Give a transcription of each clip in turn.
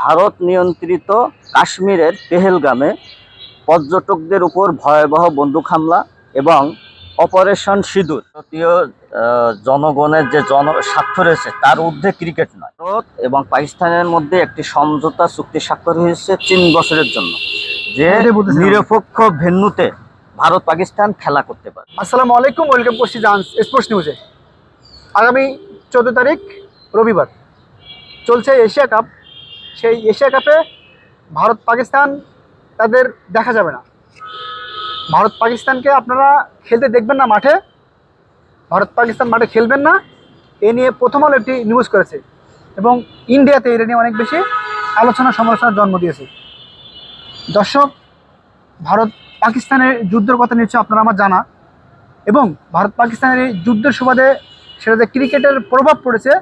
ভারত নিয়ন্ত্রিত কাশ্মীরের পেহেলগামে পর্যটকদের উপর ভয়াবহ বন্দুক হামলা এবং অপারেশন সিঁদুর। ভারতীয় জনগণের যে জন স্বার্থ রয়েছে তার ঊর্ধ্বে ক্রিকেট নয়। ভারত এবং পাকিস্তানের মধ্যে একটি সমঝোতা চুক্তি স্বাক্ষর হয়েছে তিন বছরের জন্য যে নিরপেক্ষ ভেন্যুতে ভারত পাকিস্তান খেলা করতে পারে। আসসালামু আলাইকুম ওয়েলকাম করছি জান্স স্পোর্টস নিউজে। আগামী চোদ্দ তারিখ রবিবার চলছে এশিয়া কাপ। সেই এশিয়া কাপে ভারত পাকিস্তান তাদের দেখা যাবে না। ভারত পাকিস্তানকে আপনারা খেলতে দেখবেন না মাঠে। ভারত পাকিস্তান মাঠে খেলবেন না। এ নিয়ে প্রথম আলো একটি নিউজ করেছে এবং ইন্ডিয়াতে এটা নিয়ে অনেক বেশি আলোচনা সমালোচনার জন্ম দিয়েছে। দর্শক, ভারত পাকিস্তানের যুদ্ধের কথা নিশ্চয় আপনারা আমার জানা। এবং ভারত পাকিস্তানের এই যুদ্ধের সুবাদে সেটাতে ক্রিকেটের প্রভাব পড়েছে।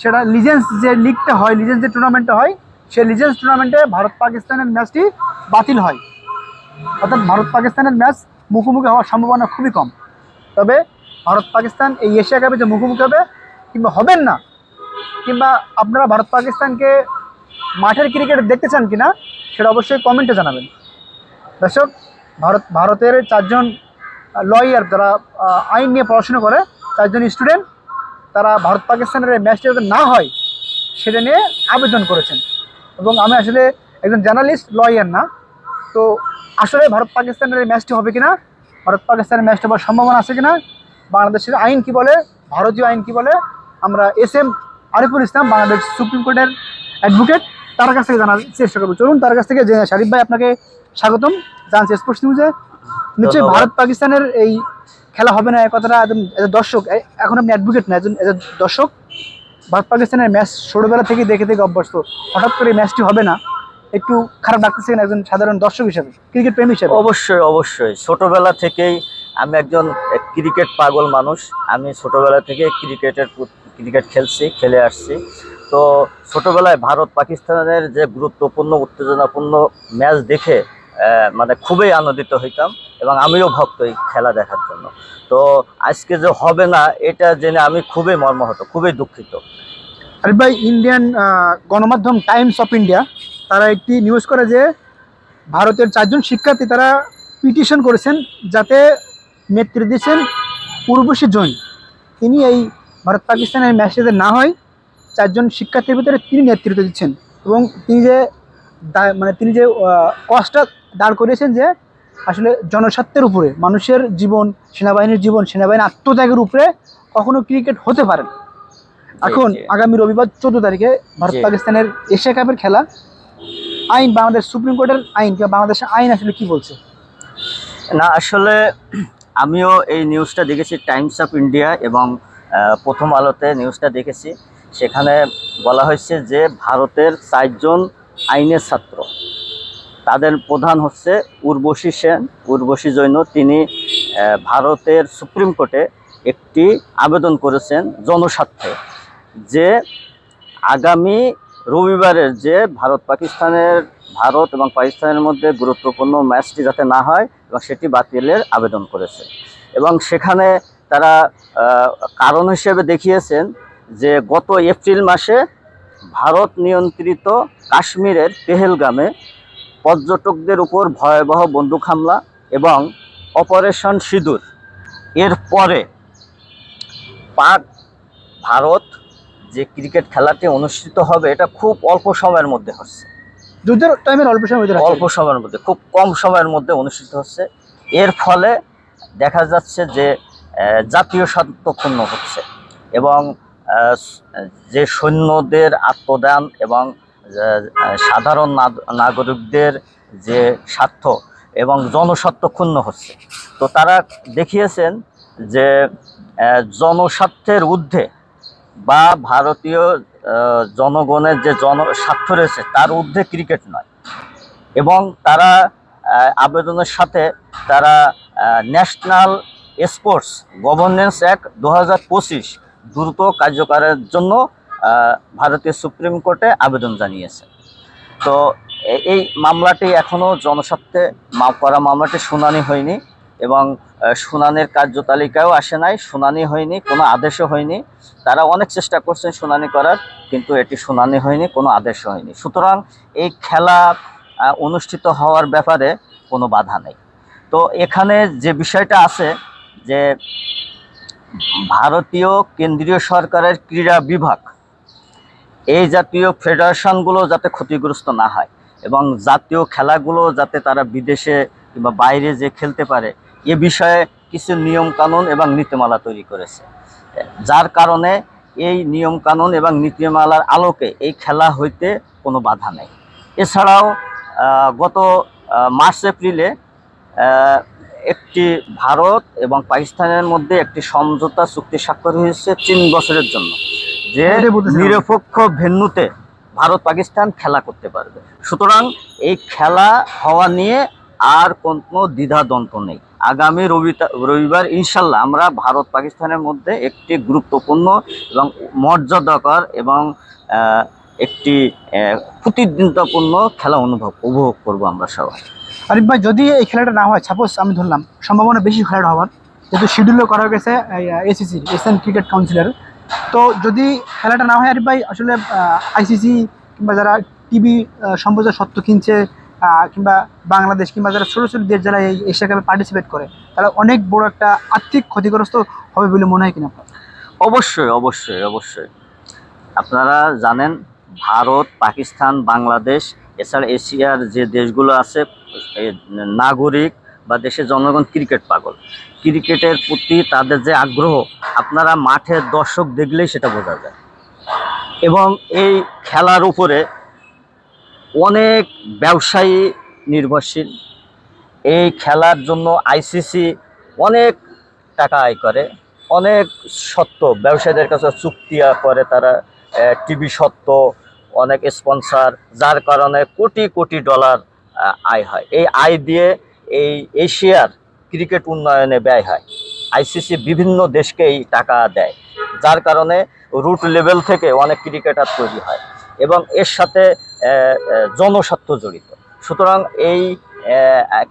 সেটা লিজেন্স যে লিগটা হয় লিজেন্স যে টুর্নামেন্টটা হয়, সেই লিজেন্স টুর্নামেন্টে ভারত পাকিস্তানের ম্যাচটি বাতিল হয়। অর্থাৎ ভারত পাকিস্তানের ম্যাচ মুখোমুখি হওয়ার সম্ভাবনা খুবই কম। তবে ভারত পাকিস্তান এই এশিয়া কাপে যে মুখোমুখি হবে, কিংবা হবেন না, কিংবা আপনারা ভারত পাকিস্তানকে মাঠের ক্রিকেট দেখতে চান কিনা, সেটা অবশ্যই কমেন্টে জানাবেন। দর্শক, ভারত, ভারতের চারজন লয়ার যারা আইন নিয়ে পড়াশোনা করে, চারজন স্টুডেন্ট তারা ভারত পাকিস্তানের এই ম্যাচটি যাতে না হয় সেটা নিয়ে আবেদন করেছেন। এবং আমি আসলে একজন জার্নালিস্ট লয়ার না। তো আসলে ভারত পাকিস্তানের এই ম্যাচটি হবে কিনা ভারত পাকিস্তানের ম্যাচটা হওয়ার সম্ভাবনা আছে কিনা বাংলাদেশের আইন কি বলে ভারতীয় আইন কি বলে আমরা S M Ariful Islam Bangladesh supreme কোর্টের অ্যাডভোকেট তার কাছ থেকে জানার চেষ্টা করব। চলুন তার কাছ থেকে। আরিফ ভাই আপনাকে স্বাগতম। জানছি স্পোর্টস নিউজে নিশ্চয়ই ভারত পাকিস্তানের এই খেলা হবে না কথাটা একদম দর্শক এখন আপনি অ্যাডভোকেট না, একজন দর্শক, ভারত পাকিস্তানের ম্যাচ ছোটোবেলা থেকে দেখে দেখে অভ্যস্ত। হঠাৎ করে ম্যাচটি হবে না, একটু খারাপ লাগতেছে একজন সাধারণ দর্শক হিসেবে ক্রিকেট প্রেমী হিসেবে? অবশ্যই অবশ্যই। ছোটোবেলা থেকেই আমি একজন ক্রিকেট পাগল মানুষ। আমি ছোটোবেলা থেকে ক্রিকেটের ক্রিকেট খেলছি, খেলে আসছি। তো ছোটোবেলায় ভারত পাকিস্তানের যে গুরুত্বপূর্ণ, উত্তেজনাপূর্ণ ম্যাচ দেখে মানে খুবই আনন্দিত হইতাম এবং আমিও ভক্ত এই খেলা দেখার জন্য। তো আজকে যে হবে না, এটা জেনে আমি খুবই মর্মাহত, খুবই দুঃখিত। আরিফ ভাই ইন্ডিয়ান গণমাধ্যম টাইমস অফ ইন্ডিয়া তারা একটি নিউজ করে যে ভারতের চারজন শিক্ষার্থী তারা পিটিশন করেছেন যাতে নেতৃত্ব দিয়েছেন পূর্বশী জৈন। তিনি এই ভারত পাকিস্তানের ম্যাচে যাতে না হয়, চারজন শিক্ষার্থীর ভিতরে তিনি নেতৃত্ব দিচ্ছেন এবং তিনি যে মানে তিনি যে কষ্টটা দাঁড় করিয়েছেন যে আসলে জনস্বার্থের উপরে মানুষের জীবন সেনাবাহিনীর জীবন সেনাবাহিনীর আত্মত্যাগের উপরে কখনো ক্রিকেট হতে পারে না। এখন আগামী রবিবার চোদ্দ তারিখে ভারত পাকিস্তানের এশিয়া কাপের খেলা। আইন বাংলাদেশ সুপ্রিম কোর্টের আইন কিংবা বাংলাদেশের আইন আসলে কি বলছে? না আসলে আমিও এই নিউজটা দেখেছি টাইমস অফ ইন্ডিয়া এবং প্রথম আলোতে নিউজটা দেখেছি। সেখানে বলা হয়েছে যে ভারতের চারজন আইনের ছাত্র। তাদের প্রধান হচ্ছে উর্বশী সেন। উর্বশী জৈন, তিনি ভারতের সুপ্রিম কোর্টে একটি আবেদন করেছেন জনস্বার্থে যে আগামী রবিবারের যে ভারত পাকিস্তানের, ভারত এবং পাকিস্তানের মধ্যে গুরুত্বপূর্ণ ম্যাচটি যাতে না হয় এবং সেটি বাতিলের আবেদন করেছে। এবং সেখানে তারা কারণ হিসেবে দেখিয়েছেন যে গত এপ্রিল মাসে ভারত নিয়ন্ত্রিত কাশ্মীরের পেহেলগামে পর্যটকদের উপর ভয়াবহ বন্দুক হামলা এবং অপারেশন সিঁদুর। এর পরে পাক ভারত যে ক্রিকেট খেলাটি অনুষ্ঠিত হবে এটা খুব অল্প সময়ের মধ্যে হচ্ছে। যুদ্ধের টাইমের অল্প সময় ভিতরে অল্প সময়ের মধ্যে খুব কম সময়ের মধ্যে অনুষ্ঠিত হচ্ছে। এর ফলে দেখা যাচ্ছে যে জাতীয় স্বার্থক্ষুণ্ণ হচ্ছে এবং যে সৈন্যদের আত্মদান এবং সাধারণ নাগরিকদের যে স্বার্থ এবং জনস্বার্থ ক্ষুণ্ণ হচ্ছে। তো তারা দেখিয়েছেন যে জনস্বার্থের ঊর্ধ্বে বা ভারতীয় জনগণের যে জন, স্বার্থ রয়েছে তার ঊর্ধ্বে ক্রিকেট নয় এবং তারা আবেদনের সাথে তারা ন্যাশনাল স্পোর্টস গভর্নেন্স অ্যাক্ট দু হাজার পঁচিশ দ্রুত কার্যকরের জন্য ভারতীয় সুপ্রিম কোর্টে আবেদন জানিয়েছে। তো এই মামলাটি এখনও জনস্বার্থে করা মামলাটি শুনানি হয়নি এবং শুনানির কার্যতালিকাও আসে নাই, শুনানি হয়নি, কোনো আদেশও হয়নি। তারা অনেক চেষ্টা করছেন শুনানি করার, কিন্তু এটি শুনানি হয়নি, কোনো আদেশ হয়নি। সুতরাং এই খেলা অনুষ্ঠিত হওয়ার ব্যাপারে কোনো বাধা নেই। তো এখানে যে বিষয়টা আছে, যে ভারতীয় কেন্দ্রীয় সরকারের ক্রীড়া বিভাগ। এই জাতীয় ফেডারেশনগুলো যাতে ক্ষতিগ্রস্ত না হয় এবং জাতীয় খেলাগুলো যাতে তারা বিদেশে কিংবা বাইরে যে খেলতে পারে, এ বিষয়ে কিছু নিয়মকানুন এবং নীতিমালা তৈরি করেছে। যার কারণে এই নিয়মকানুন এবং নীতিমালার আলোকে এই খেলা হইতে কোনো বাধা নেই। এছাড়াও গত মার্চ, এপ্রিলে একটি ভারত এবং পাকিস্তানের মধ্যে একটি সমঝোতা চুক্তি স্বাক্ষর হয়েছে তিন বছরের জন্য যে নিরপেক্ষ ভেন্যুতে ভারত পাকিস্তান খেলা করতে পারবে। সুতরাং এই খেলা হওয়া নিয়ে আর কোনো দ্বিধাদ্বন্দ্ব নেই। আগামী রবিতা- রবিবার ইনশাল্লাহ আমরা ভারত পাকিস্তানের মধ্যে একটি গুরুত্বপূর্ণ এবং মর্যাদাকর এবং একটি প্রতিদ্বন্দ্বপূর্ণ খেলা অনুভব উপভোগ করব আমরা সবাই। আরিফ ভাই, যদি এই খেলাটা না হয় সাপোজ আমি ধরলাম, সম্ভাবনা বেশি খেলাটা হওয়ার, যেহেতু শিডিউলও করা গেছে এসিসি এশিয়ান ক্রিকেট কাউন্সিলের তো যদি খেলাটা না হয়, আরিফ ভাই, আসলে আইসিসি কিংবা যারা টিভি সম্প্রচার সত্ত্ব কিনছে কিংবা বাংলাদেশ কিংবা যারা ছোটো ছোটো দেশ যারা এই এশিয়া কাপে পার্টিসিপেট করে, তারা অনেক বড় একটা আর্থিক ক্ষতিগ্রস্ত হবে বলে মনে হয় কিনা? অবশ্যই অবশ্যই অবশ্যই আপনারা জানেন, ভারত, পাকিস্তান, বাংলাদেশ, এছাড়া এশিয়ার যে দেশগুলো আছে নাগরিক বা দেশের জনগণ ক্রিকেট পাগল। ক্রিকেটের প্রতি তাদের যে আগ্রহ, আপনারা মাঠে দর্শক দেখলেই সেটা বোঝা যায়। এবং এই খেলার উপরে অনেক ব্যবসায়ী নির্ভরশীল। এই খেলার জন্য আইসিসি অনেক টাকা আয় করে, অনেক সত্ত্ব ব্যবসায়ীদের কাছে চুক্তি করে তারা টিভি সত্ত্ব, অনেক স্পন্সর, যার কারণে কোটি কোটি ডলার আয় হয়। এই আয় দিয়ে এই এশিয়ার ক্রিকেট উন্নয়নে ব্যয় হয়। আইসিসি বিভিন্ন দেশকে এই টাকা দেয়, যার কারণে রুট লেভেল থেকে অনেক ক্রিকেটার তৈরি হয় এবং এর সাথে জনস্বার্থ জড়িত। সুতরাং এই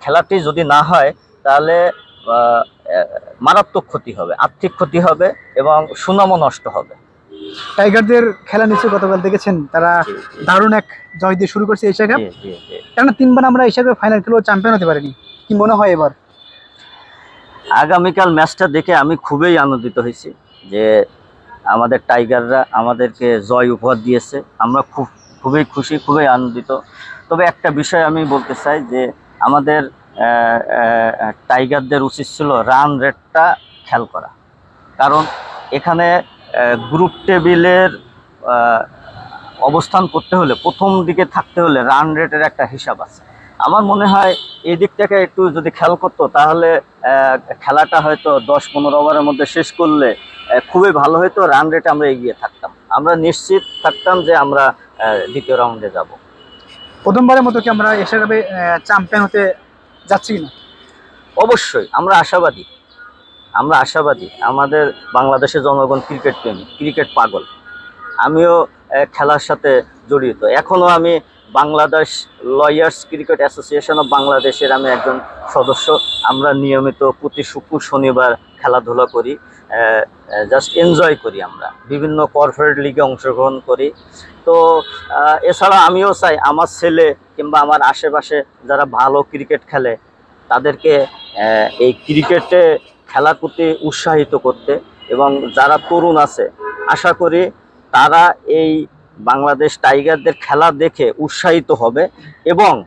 খেলাটি যদি না হয়, তাহলে মারাত্মক ক্ষতি হবে, আর্থিক ক্ষতি হবে এবং সুনামও নষ্ট হবে। টাইগারদের খেলা নিশ্চয়ই গতকাল দেখেছেন। তারা দারুণ এক জয় দিয়ে শুরু করছে এশিয়া কাপ। কেননা তিনবার আমরা এশিয়া কাপে ফাইনাল খেলেও চ্যাম্পিয়ন হতে পারিনি। কি মনে হয় এবার? আগামীকাল ম্যাচটা দেখে আমি খুবই আনন্দিত হয়েছি যে আমাদের টাইগাররা আমাদেরকে জয় উপহার দিয়েছে। আমরা খুব খুবই খুশি খুবই আনন্দিত। তবে একটা বিষয় আমি বলতে চাই যে আমাদের টাইগারদের উচিত ছিল রান রেটটা খেয়াল করা। কারণ এখানে গ্রুপ টেবিলের অবস্থান করতে হলে প্রথম দিকে থাকতে হলে রান রেটের একটা হিসাব আছে। আমার মনে হয় এই দিকটাকে একটু যদি খেয়াল করতো তাহলে খেলাটা হয়তো দশ পনেরো ওভারের মধ্যে শেষ করলে খুবই ভালো হতো রান রেটে আমরা এগিয়ে থাকতাম। আমরা নিশ্চিত থাকতাম যে আমরা দ্বিতীয় রাউন্ডে যাব। প্রথমবারের মতো কি আমরা এশিয়া কাপে চ্যাম্পিয়ন হতে যাচ্ছি কিনা? অবশ্যই আমরা আশাবাদী। আমরা আশাবাদী, আমাদের বাংলাদেশের জনগণ ক্রিকেট প্রেমী, ক্রিকেট পাগল। আমিও খেলার সাথে জড়িত। এখনও আমি Bangladesh lawyers cricket association of বাংলাদেশের আমি একজন সদস্য। আমরা নিয়মিত প্রতি শুক্র শনিবার খেলাধুলা করি জাস্ট এনজয় করি আমরা। বিভিন্ন কর্পোরেট লিগে অংশগ্রহণ করি। তো এছাড়া আমিও চাই আমার ছেলে কিংবা আমার আশেপাশে যারা ভালো ক্রিকেট খেলে, তাদেরকে এই ক্রিকেটে খেলার প্রতি উৎসাহিত করতে এবং যারা তরুণ আছে, আশা করি তারা এই বাংলাদেশ টাইগারদের খেলা দেখে উৎসাহিত হবে এবং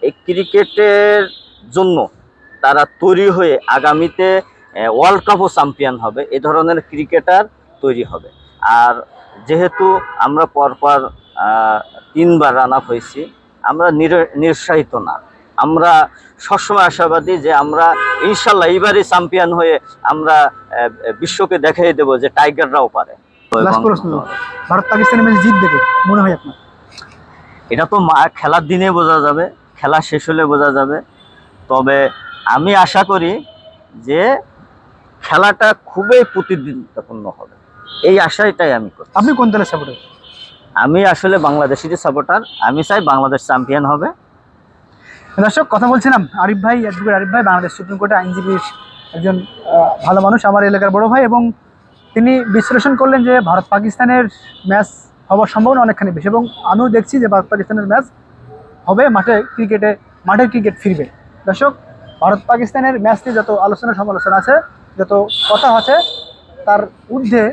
এই ক্রিকেটের জন্য তারা তৈরি হয়ে আগামীতে ওয়ার্ল্ড কাপও চ্যাম্পিয়ন হবে। এ ধরনের ক্রিকেটার তৈরি হবে। আর যেহেতু আমরা পরপর তিনবার রান আপ হয়েছি, আমরা নির- নিরুৎসাহিত না। আমরা সবসময় আশাবাদী যে আমরা ইনশাল্লাহ এইবারই চ্যাম্পিয়ন হয়ে আমরা বিশ্বকে দেখাই দেব যে টাইগাররাও পারে। ভারত পাকিস্তানের ম্যাচ জিতবে মনে হয় আপনার? এটা তো খেলার দিনে বোঝা যাবে খেলা শেষ হলে বোঝা যাবে। তবে আমি আশা করি যে খেলাটা খুবই প্রতিদ্বন্দ্বিতাপূর্ণ হবে। এই আশাটাই আমি করি আপনি কোন দলের সাপোর্টার আমি আসলে বাংলাদেশেরই সাপোর্টার আমি চাই বাংলাদেশ চ্যাম্পিয়ন হবে। দর্শক, কথা বলছিলাম, আরিফ ভাই, অ্যাডভোকেট আরিফ ভাই, বাংলাদেশ সুপ্রিম কোর্টে আইনজীবীর একজন ভালো মানুষ আমার এলাকার বড় ভাই এবং তিনি বিশ্লেষণ করলেন যে ভারত পাকিস্তানের ম্যাচ হওয়ার সম্ভাবনা অনেকখানি বেশি এবং আমিও দেখছি যে ভারত পাকিস্তানের ম্যাচ হবে, মাঠে ক্রিকেটে, মাঠের ক্রিকেট ফিরবে। দর্শক, ভারত পাকিস্তানের ম্যাচ নিয়ে যত আলোচনা সমালোচনা আছে, যত কথা আছে, তার ঊর্ধ্বে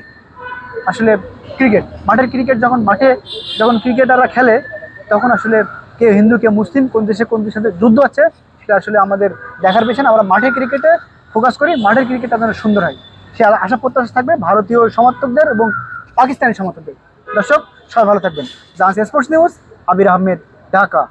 আসলে ক্রিকেট, মাঠের ক্রিকেট যখন, মাঠে যখন ক্রিকেটাররা খেলে, তখন আসলে কে হিন্দু, কে মুসলিম, কোন দেশে, কোন দেশের সাথে যুদ্ধ আছে, সেটা আসলে আমাদের দেখার পেছনে আমরা মাঠের ক্রিকেটে ফোকাস করি। মাঠের ক্রিকেট আপনার সুন্দর হয়। সে আশা প্রত্যাশা থাকবে ভারতীয় সমর্থকদের এবং পাকিস্তানি সমর্থকদের। দর্শক, সবাই ভালো থাকবেন। জাহাজ স্পোর্টস নিউজ আবির আহমেদ, ঢাকা।